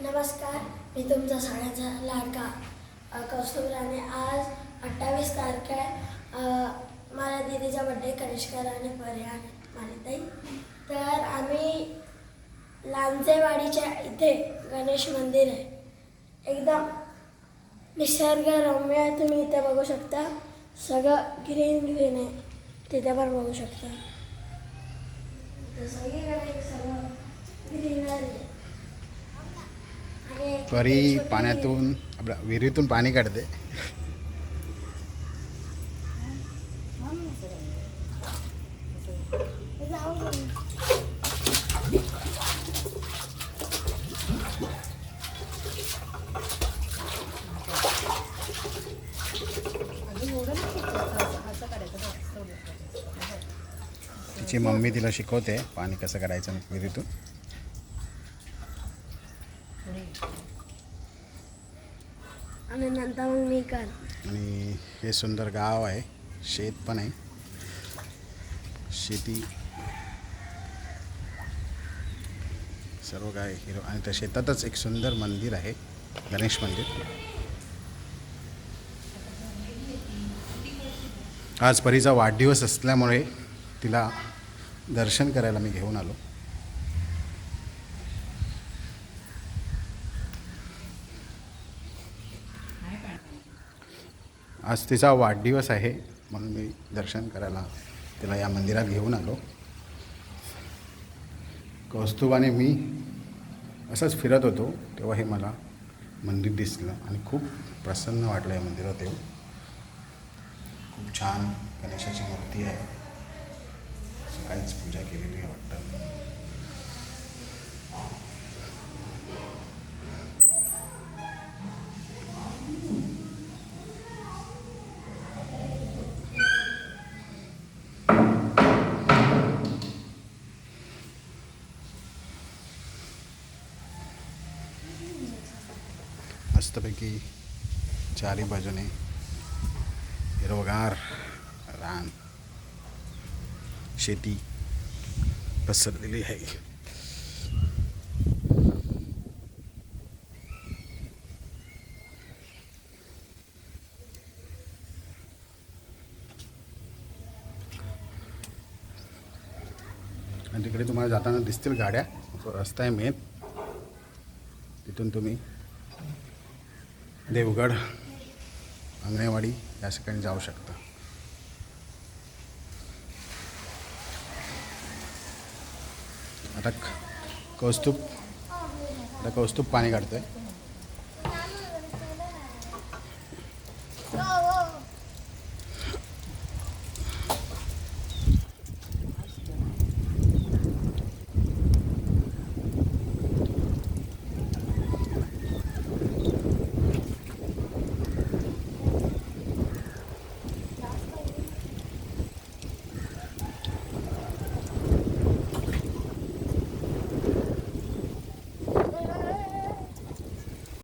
नमस्कार मी तुमचा सगळ्यांचा लाडका कौस्तुभ राणे. आज अठ्ठावीस तारखे आहे. माझ्या दीदीचा बड्डे कनिष्का राणे पर्याय मालिताई तर आम्ही लांजेवाडीच्या इथे गणेश मंदिर आहे. एकदम निसर्गरम्य आहे. तुम्ही इथे बघू शकता. सगळं ग्रीन ग्रीन आहे. तिथे पण बघू शकता इथे सगळीकडे सगळं ग्रीनरी आहे आणि एक परी पाण्यातून आपल्या विहिरीतून पाणी काढते. तिची मम्मी तिला शिकवते पाणी कसं काढायचं विहिरीतून. आणि नंतर मग मी कर. आणि हे सुंदर गाव आहे. शेत पण आहे. शेती. सर्व काय हिरो आणि त्या शेतातच एक सुंदर मंदिर आहे. गणेश मंदिर. आज परीचा वाढदिवस असल्यामुळे तिला दर्शन करायला मी घेऊन आलो. आज तिचा वाढदिवस आहे म्हणून मी दर्शन करायला तिला या मंदिरात घेऊन आलो. कौस्तुभाने मी असंच फिरत होतो तेव्हा हे मला मंदिर दिसलं आणि खूप प्रसन्न वाटलं या मंदिरात येऊन. खूप छान गणेशाची मूर्ती आहे. सकाळीच पूजा केलेली आहे वाटतं. मस्तपैकी चारी बाजूने हिरवगार रान शेती पसरलेली आहे. आणि तिकडे तुम्हाला जाताना दिसतील गाड्या. रस्ता आहे मेन तिथून तुम्ही देवगड अंगणेवाडी या ठिकाणी जाऊ शकता. आता कौस्तुभ आता कौस्तुभ पाणी काढतोय.